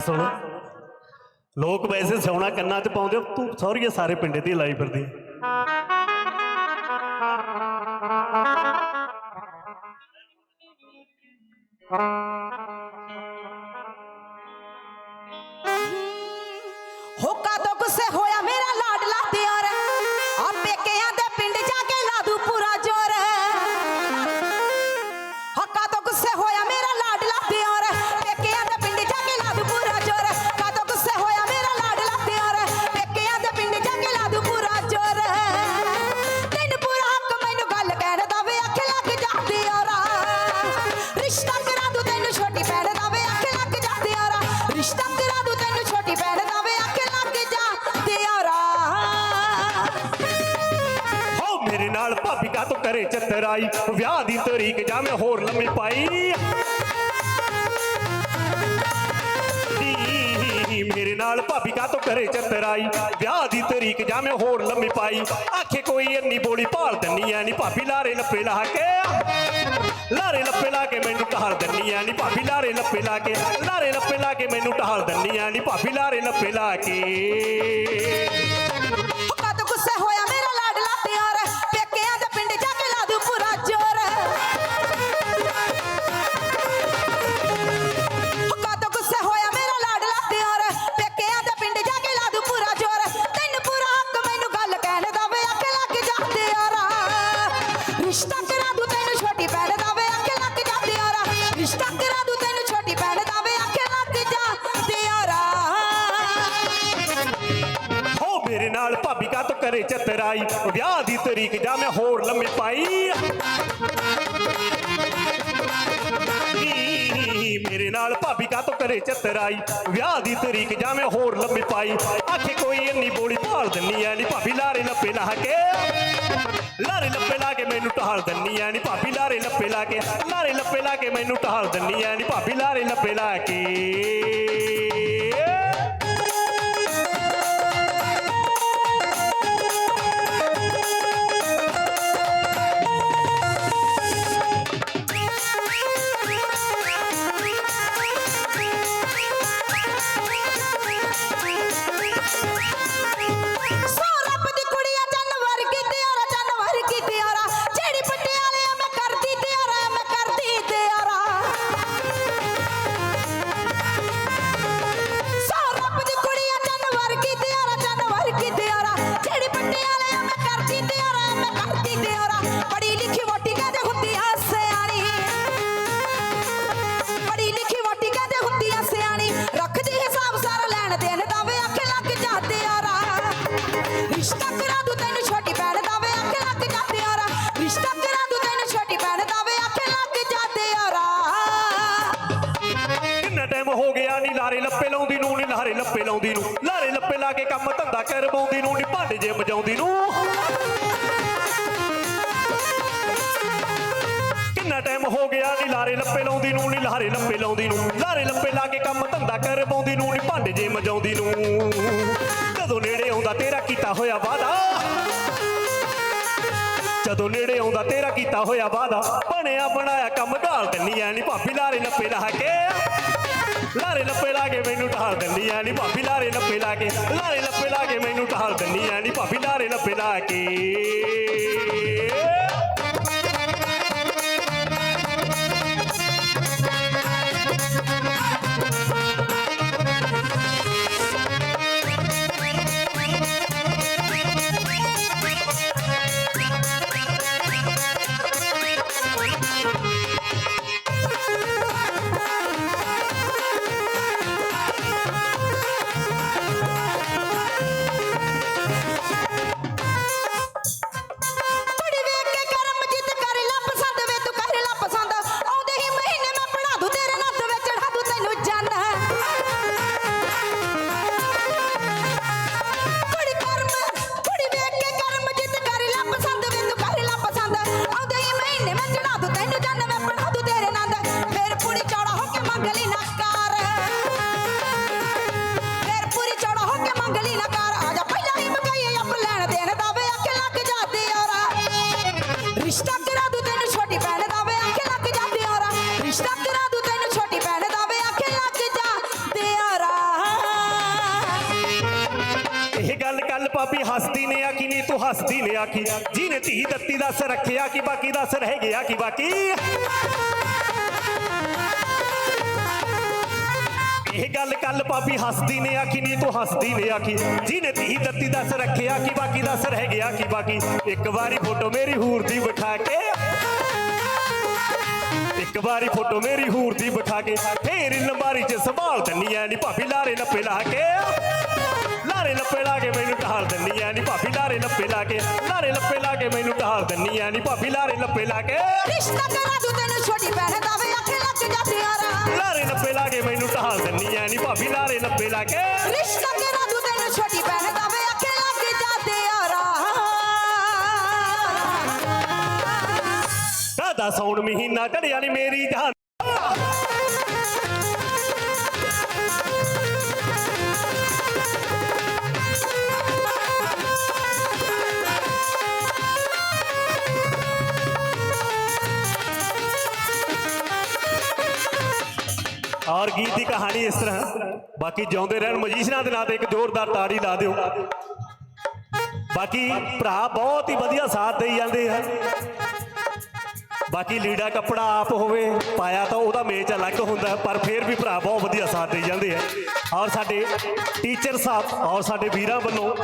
ਸੁਣ। ਲੋਕ ਵੈਸੇ ਸੋਨਾ ਕੰਨਾਂ 'ਚ ਪਾਉਂਦੇ ਆ, ਤੂੰ ਸੌਰੀਏ ਸਾਰੇ ਪਿੰਡੇ ਦੀ ਲਾਈ ਫਿਰਦੀ। ਹੋ ਮੇਰੇ ਨਾਲ ਭਾਬੀ ਕਾ ਤੂੰ ਕਰੇ ਚਤਰਾਈ, ਵਿਆਹ ਦੀ ਤਰੀਕ ਜਾ ਮੈਂ ਹੋਰ ਲੰਮੀ ਪਾਈ। ਮੇਰੇ ਨਾਲ ਭਾਬੀ ਕਾ ਤੂੰ ਕਰੇ ਚਤਰਾਈ, ਵਿਆਹ ਦੀ ਤਰੀਕ ਜਾ ਮੈਂ ਹੋਰ ਲੰਮੀ ਪਾਈ। ਆਖੇ ਕੋਈ ਇੰਨੀ ਬੋਲੀ ਭਾਲ ਦੰਨੀ ਐ, ਨੀ ਭਾਬੀ ਲਾਰੇ ਲੱਪੇ ਲਾ ਕੇ। ਲਾਰੇ ਲੱਪੇ ਲਾ ਕੇ ਮੈਨੂੰ ਟਹਾਲ ਦੰਨੀ ਐ, ਨੀ ਭਾਬੀ ਲਾਰੇ ਲੱਪੇ ਲਾ ਕੇ। ਲਾਰੇ ਲੱਪੇ ਲਾ ਕੇ ਮੈਨੂੰ ਟਹਾਲ ਦੰਨੀ ਐ, ਨੀ ਭਾਬੀ ਲਾਰੇ ਲੱਪੇ ਲਾ ਕੇ। ਛੋਟੀ ਭੈਣ ਦਾ ਵੇ ਅੱਖ ਲੱਗ ਜਾਂਦੇ ਯਾਰਾ ਰਿਸ਼ਤਾ ਕਰਾ ਦੂ ਤੈਨੂੰ ਛੋਟੀ ਭੈਣ ਦਾ ਵੇ ਅੱਖ ਲੱਗ ਜਾਂਦੇ ਯਾਰਾ ਹੋ ਮੇਰੇ ਨਾਲ ਭਾਬੀ ਕਾ ਤੂੰ ਕਰੇ ਚਤਰਾਈ। ਵਿਆਹ ਦੀ ਤਰੀਕ ਜਾਂ ਮੈਂ ਹੋਰ ਲੰਮੀ ਪਾਈ। ਮੇਰੇ ਨਾਲ ਭਾਬੀ ਕਾ ਤੂੰ ਕਰੇ ਚਤਰਾਈ। ਵਿਆਹ ਦੀ ਤਰੀਕ ਜਾ ਮੈਂ ਹੋਰ ਲੰਮੀ ਪਾਈ। ਆਖੇ ਕੋਈ ਇੰਨੀ ਬੋਲੀ ਭਾਲ ਦਿੰਨੀ ਐ ਨੀ ਭਾਬੀ, ਲਾਰੇ ਲੱਪੇ ਲਾ ਕੇ। ਲਾਰੇ ਲੱਪੇ ਲਾ ਕੇ ਮੈਨੂੰ ਟਹਾਲ ਦਿੰਨੀ ਐ ਨੀ ਭਾਬੀ, ਲਾਰੇ ਲੱਪੇ ਲਾ ਕੇ, ਲਾਰੇ ਲੱਪੇ ਲਾ ਕੇ ਮੈਨੂੰ ਟਹਾਲ ਦਿੰਨੀ ਐ ਨੀ ਭਾਬੀ, ਲਾਰੇ ਲੱਪੇ ਲਾ ਕੇ। ਕੰਮ ਨੂੰ, ਨੀ ਭਾਂਡੇ ਜੇ ਮਜਾਉਂਦੀ ਨੂੰ। ਕਿੰਨਾ ਟਾਈਮ ਹੋ ਗਿਆ, ਨੀ ਲਾਰੇ ਲੱਪੇ ਲਾਉਂਦੀ ਨੂੰ, ਨੀ ਲਾਰੇ ਲੱਪੇ ਲਾਉਂਦੀ ਨੂੰ। ਲਾਰੇ ਲੱਪੇ ਲਾ ਕੇ ਕੰਮ ਧੰਦਾ ਕਰਵਾਉਂਦੀ ਨੂੰ, ਨੀ ਭਾਂਡੇ ਜੇ ਮਜਾਉਂਦੀ ਨੂੰ। ਕਦੋਂ ਨੇੜੇ ਆਉਂਦਾ, ਤੇਰਾ ਕੀਤਾ ਹੋਇਆ ਵਾਦਾ ਜਦੋਂ ਨੇੜੇ ਆਉਂਦਾ, ਤੇਰਾ ਕੀਤਾ ਹੋਇਆ ਵਾਦਾ ਬਣਿਆ, ਬਣਾਇਆ ਕੰਮ, ਢਾਲ ਦਿੰਨੀ ਐ, ਨੀ ਭਾਬੀ, ਲਾਰੇ ਲੱਪੇ ਲਾ ਕੇ। ਲਾਰੇ ਲੱਪੇ ਲਾ ਕੇ ਮੈਨੂੰ ਢਾਲ ਦਿੰਦੀ ਐ ਨੀ ਭਾਬੀ, ਲਾਰੇ ਲੱਪੇ ਲਾ ਕੇ, ਲਾਰੇ ਲੱਪੇ ਲਾ ਕੇ ਮੈਨੂੰ ਢਾਲ ਦਿੰਦੀ ਐ ਨੀ ਭਾਬੀ, ਲਾਰੇ ਲੱਪੇ ਲਾ ਕੇ। ਭਾਬੀ ਹੱਸਦੀ ਨੇ ਆਖੀ ਨਹੀਂ ਤੂੰ ਹੱਸਦੀ ਨੇ ਆਖੀ ਜਿਹਨੇ ਧੀ ਦਿੱਤੀ ਦੱਸ ਰੱਖਿਆ ਕਿ ਬਾਕੀ ਦੱਸ ਰਹਿ ਗਿਆ ਕਿ ਬਾਕੀ? ਇਹ ਗੱਲ ਕੱਲ ਭਾਬੀ ਹੱਸਦੀ ਨੇ ਆਖੀ ਨਹੀਂ ਤੂੰ ਹੱਸਦੀ ਨੇ ਆਖੀ ਜਿਹਨੇ ਧੀ ਦਿੱਤੀ ਦੱਸ ਰੱਖਿਆ ਕਿ ਬਾਕੀ ਦੱਸ ਰਹਿ ਗਿਆ ਕਿ ਬਾਕੀ? ਇੱਕ ਵਾਰੀ ਫੋਟੋ ਮੇਰੀ ਹੂਰ ਦੀ ਬਿਠਾ ਕੇ। ਇੱਕ ਵਾਰੀ ਫੋਟੋ ਮੇਰੀ ਹੂਰ ਦੀ ਬਿਠਾ ਕੇ। ਫੇਰ ਲੰਬਾਰੀ 'ਚ ਸੰਭਾਲ ਦਿੰਨੀ ਐ ਨੀ ਭਾਬੀ ਲਾਰੇ ਲੱਪੇ ਲਾ ਕੇ। ਲਾਰੇ ਲੱਪੇ ਲਾ ਕੇ ਮੈਨੂੰ ਢਾਲ ਦਿੰਨੀ ਐ ਨੀ ਭਾਬੀ ਲਾਰੇ ਲੱਪੇ ਲਾ ਕੇ ਲਾਰੇ ਲੱਪੇ ਲਾ ਕੇ ਮੈਨੂੰ ਢਾਲ ਦਿੰਨੀ ਐ ਨੀ ਭਾਬੀ ਲਾਰੇ ਲੱਪੇ ਲਾ ਕੇ। ਰਿਸ਼ਤਾ ਕਰਾ ਦੂ ਤੈਨੂੰ ਛੋਟੀ ਭੈਣ ਦਾ ਵੇ ਅੱਖੇ ਲੱਗ ਜਾ ਪਿਆਰਾ ਲਾਰੇ ਲੱਪੇ ਲਾ ਕੇ ਮੈਨੂੰ ਢਾਲ ਦਿੰਨੀ ਐ ਨੀ ਭਾਬੀ ਲਾਰੇ ਲੱਪੇ ਲਾ ਕੇ। ਰਿਸ਼ਤਾ ਕਰਾ ਦੂ ਤੈਨੂੰ ਛੋਟੀ ਭੈਣ ਦਾ ਵੇ ਅੱਖੇ ਲੱਗ ਜਾ ਪਿਆਰਾ ਕਾਦਾ ਸੌਣ ਮਹੀਨਾ ਢੜਿਆ ਨੀ ਮੇਰੀ ਜਾਨ। ਔਰ ਗੀਤ ਦੀ ਕਹਾਣੀ ਇਸ ਤਰ੍ਹਾਂ। ਬਾਕੀ ਜਿਉਂਦੇ ਰਹਿਣ ਮਜੀਸ਼ਨਾਂ ਦੇ ਨਾਂ ਤੇ ਇੱਕ ਜ਼ੋਰਦਾਰ ਤਾੜੀ ਲਾ ਦਿਓ। ਬਾਕੀ ਭਰਾ ਬਹੁਤ ਹੀ ਵਧੀਆ ਸਾਥ ਦੇਈ ਜਾਂਦੇ ਆ ਬਾਕੀ ਲੀੜਾ ਕੱਪੜਾ ਆਪ ਹੋਵੇ, ਪਾਇਆ ਤਾਂ ਉਹਦਾ ਮੇਚ ਅਲੱਗ ਹੁੰਦਾ, ਪਰ ਫਿਰ ਵੀ ਭਰਾ ਬਹੁਤ ਵਧੀਆ ਸਾਥ ਦੇਈ ਜਾਂਦੇ ਆ। ਔਰ ਸਾਡੇ ਟੀਚਰ ਸਾਹਿਬ ਔਰ ਸਾਡੇ ਵੀਰਾਂ ਵੱਲੋਂ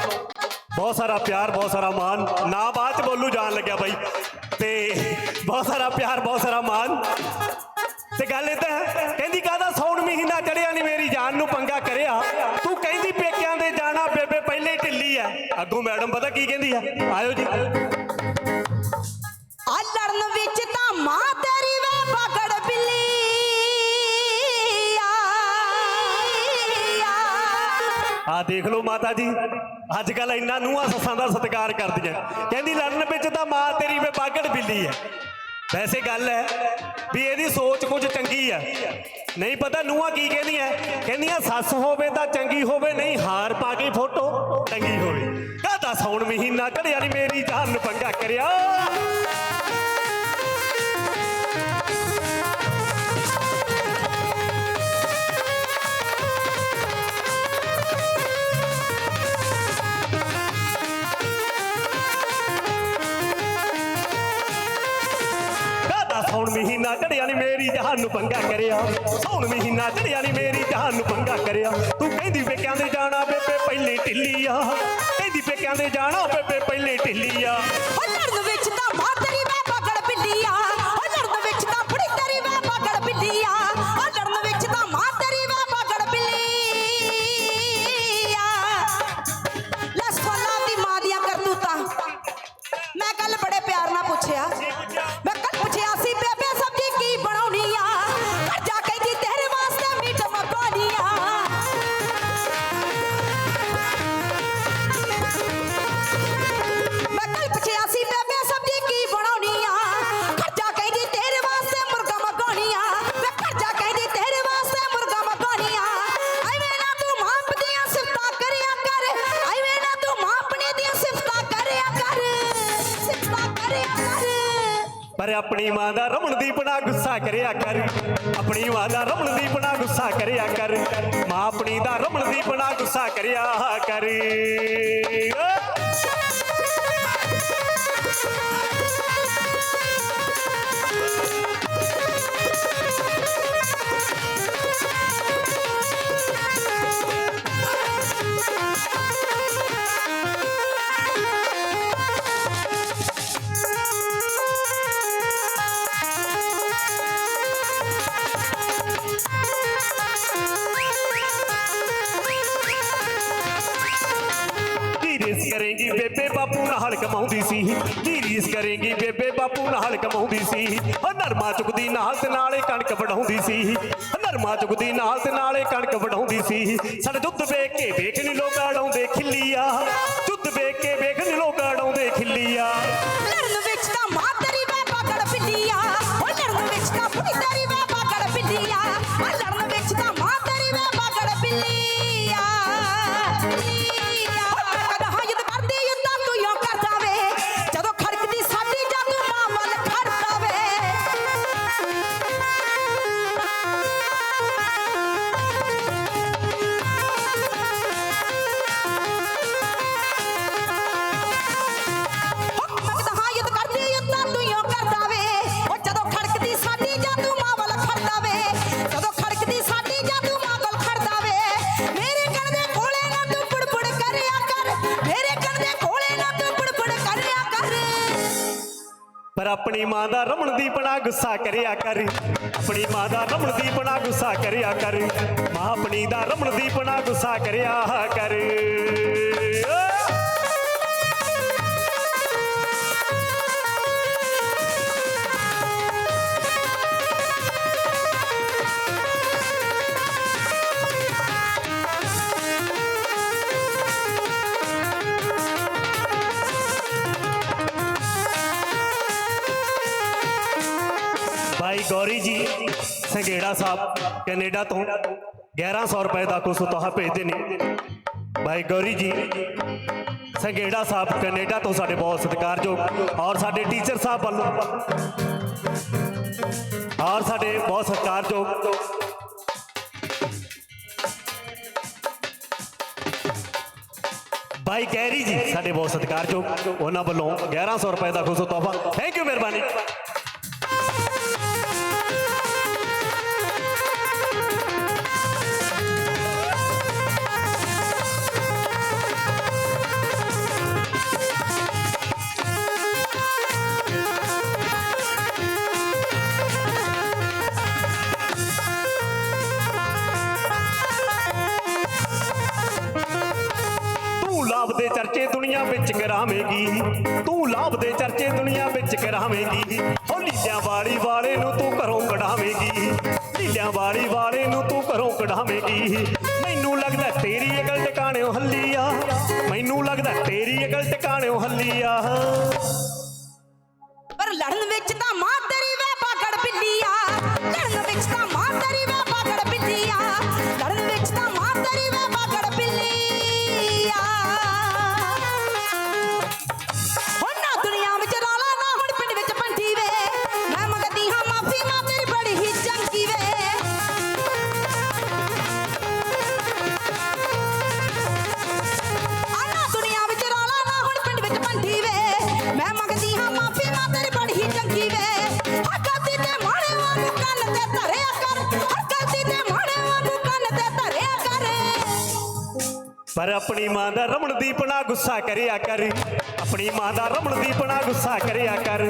ਬਹੁਤ ਸਾਰਾ ਪਿਆਰ, ਬਹੁਤ ਸਾਰਾ ਮਾਣ। ਨਾ ਬਾਅਦ ਚ ਬੋਲੂ ਜਾਣ ਲੱਗਿਆ ਬਾਈ। ਮੈਡਮ ਪਤਾ ਕੀ ਕਹਿੰਦੀ ਆ? ਆਇਓ ਜੀ। ਆ ਲੜਨ ਵਿੱਚ ਤਾਂ ਮਾਂ ਤੇਰੀ ਵੇ ਪਕੜ ਬਿੱਲੀ ਆ ਦੇਖ ਲਓ ਮਾਤਾ ਜੀ ਅੱਜ ਕੱਲ ਇੰਨਾ ਨੂੰਹਾਂ ਸੱਸਾਂ ਦਾ ਸਤਿਕਾਰ ਕਰਦੀਆਂ। ਕਹਿੰਦੀ ਲੜਨ ਵਿੱਚ ਤਾਂ ਮਾਂ ਤੇਰੀ ਵੇ ਬਾਗੜ ਬਿੱਲੀ ਐ ਵੈਸੇ ਗੱਲ ਹੈ ਵੀ ਇਹਦੀ ਸੋਚ ਕੁਝ ਚੰਗੀ ਆ। ਨਹੀਂ ਪਤਾ ਨੂੰਹਾਂ ਕੀ ਕਹਿੰਦੀਆਂ। ਕਹਿੰਦੀਆਂ ਸੱਸ ਹੋਵੇ ਤਾਂ ਚੰਗੀ ਹੋਵੇ ਨਹੀਂ ਹਾਰ ਪਾ ਕੇ ਫੋਟੋ ਟੰਗੀ ਹੋਵੇ। ਕਾਹਦਾ ਸੌਣ ਮਹੀਨਾ ਘੜਿਆ ਨਹੀਂ ਮੇਰੀ ਜਾਨ ਪੰਗਾ ਕਰਿਆ। ਕਾਹਦਾ ਸੌਣ ਮਹੀਨਾ ਚੜਿਆ ਨੀ ਮੇਰੀ ਜਹਾਨ ਨੂੰ ਪੰਗਾ ਕਰਿਆ। ਸੌਣ ਮਹੀਨਾ ਚੜਿਆ ਨੀ ਮੇਰੀ ਜਹਾਨ ਨੂੰ ਪੰਗਾ ਕਰਿਆ। ਤੂੰ ਕਹਿੰਦੀ ਪੇਕਿਆਂ ਦੇ ਜਾਣਾ ਬੇਬੇ, ਪਹਿਲੀ ਢਿੱਲੀ ਆ। ਕਹਿੰਦੇ ਪੇਕਿਆਂ ਦੇ ਜਾਣਾ ਬੇਬੇ ਪਹਿਲੇ ਢਿੱਲੀ ਆ। ਓ ਲੜਨ ਵਿੱਚ ਆਪਣੀ ਮਾਂ ਦਾ ਰਮਣਦੀਪ ਨਾਲ ਗੁੱਸਾ ਕਰਿਆ ਕਰ। ਆਪਣੀ ਮਾਂ ਦਾ ਰਮਣਦੀਪ ਨਾਲ ਗੁੱਸਾ ਕਰਿਆ ਕਰ। ਮਾਂ ਆਪਣੀ ਦਾ ਰਮਣਦੀਪ ਨਾਲ ਗੁੱਸਾ ਕਰਿਆ ਕਰ। ਕਮਾਉਂਦੀ ਸੀ। ਕੀ ਰੀਸ ਕਰੇਗੀ ਬੇਬੇ ਬਾਪੂ ਨਾਲ ਕਮਾਉਂਦੀ ਸੀ। ਉਹ ਨਰਮਾ ਚੁਗਦੀ ਨਾਲ ਤੇ ਨਾਲੇ ਕਣਕ ਵਡਾਉਂਦੀ ਸੀ। ਨਰਮਾ ਚੁਗਦੀ ਨਾਲ ਤੇ ਨਾਲੇ ਕਣਕ ਵਢਾਉਂਦੀ ਸੀ। ਸਾਡੇ ਦੁੱਧ ਵੇਖ ਕੇ ਵੇਖ ਨੀ ਲੋਕ ਅੜਾਉਂਦੇ ਖਿੱਲੀਆ ਪਰ ਆਪਣੀ ਮਾਂ ਦਾ ਰਮਣਦੀਪ ਨਾ ਗੁੱਸਾ ਕਰਿਆ ਕਰ। ਆਪਣੀ ਮਾਂ ਦਾ ਰਮਣਦੀਪ ਨਾ ਗੁੱਸਾ ਕਰਿਆ ਕਰ। ਮਾਂ ਆਪਣੀ ਦਾ ਰਮਣਦੀਪ ਨਾ ਗੁੱਸਾ ਕਰਿਆ ਕਰ। ਗੌਰੀ ਜੀ, ਸੰਘੇੜਾ ਸਾਹਿਬ, ਕੈਨੇਡਾ ਤੋਂ 1100 ਰੁਪਏ ਦਾ ਕੁਝ ਤੋਹਾ ਭੇਜਦੇ ਨੇ। ਭਾਈ ਗੌਰੀ ਜੀ, ਸੰਘੇੜਾ ਸਾਹਿਬ, ਕੈਨੇਡਾ ਤੋਂ ਸਾਡੇ ਬਹੁਤ ਸਤਿਕਾਰਯੋਗ ਔਰ ਸਾਡੇ ਟੀਚਰ ਸਾਹਿਬ ਵੱਲੋਂ ਔਰ ਸਾਡੇ ਬਹੁਤ ਸਤਿਕਾਰਯੋਗ ਭਾਈ ਗੈਰੀ ਜੀ, ਸਾਡੇ ਬਹੁਤ ਸਤਿਕਾਰਯੋਗ ਉਹਨਾਂ ਵੱਲੋਂ 1100 ਰੁਪਏ ਦਾ ਖੁਸ਼ ਤੋਹਫਾ। ਥੈਂਕ ਯੂ ਮਿਹਰਬਾਨੀ। ਕਰਾਵੇਂਗੀ। ਤੂੰ ਲਾਭ ਦੇ ਚਰਚੇ ਦੁਨੀਆ ਵਿੱਚ ਕਰਾਵੇਂਗੀ। ਹੋ ਲੀਲਿਆਂ ਵਾਲੀ ਵਾਲੇ ਨੂੰ ਤੂੰ ਘਰੋਂ ਕਢਾਵੇਂਗੀ। ਲੀਲਿਆਂ ਵਾਲੀ ਵਾਲੇ ਨੂੰ ਤੂੰ ਘਰੋਂ ਕਢਾਵੇਂਗੀ। ਮੈਨੂੰ ਲੱਗਦਾ ਤੇਰੀ ਅਕਲ ਟਿਕਾਣਿਓ ਹੱਲੀ ਆ। ਮੈਨੂੰ ਲੱਗਦਾ ਤੇਰੀ ਅਕਲ ਟਿਕਾਣਿਓ ਹੱਲੀ ਆ। ਆਪਣੀ ਮਾਂ ਦਾ ਰਮਣਦੀਪ ਨਾ ਗੁੱਸਾ ਕਰਿਆ ਕਰ। ਆਪਣੀ ਮਾਂ ਦਾ ਰਮਣਦੀਪ ਨਾ ਗੁੱਸਾ ਕਰਿਆ ਕਰ।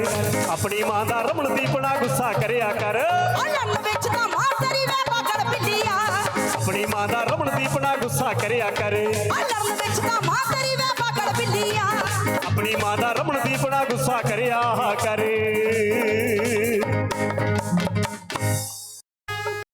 ਆਪਣੀ ਮਾਂ ਦਾ ਰਮਣਦੀਪ ਨਾ ਗੁੱਸਾ ਕਰਿਆ ਕਰ। ਅਲੰਨ ਵਿੱਚ ਤਾਂ ਮਾਂ ਤੇਰੀ ਵੇ ਬਾਗੜ ਬਿੱਲੀ ਆ ਆਪਣੀ ਮਾਂ ਦਾ ਰਮਣਦੀਪ ਨਾ ਗੁੱਸਾ ਕਰਿਆ ਕਰ। ਅਲੰਨ ਵਿੱਚ ਤਾਂ ਮਾਂ ਤੇਰੀ ਵੇ ਬਾਗੜ ਬਿੱਲੀ ਆ ਆਪਣੀ ਮਾਂ ਦਾ ਰਮਣਦੀਪ ਨਾ ਗੁੱਸਾ ਕਰਿਆ ਕਰ।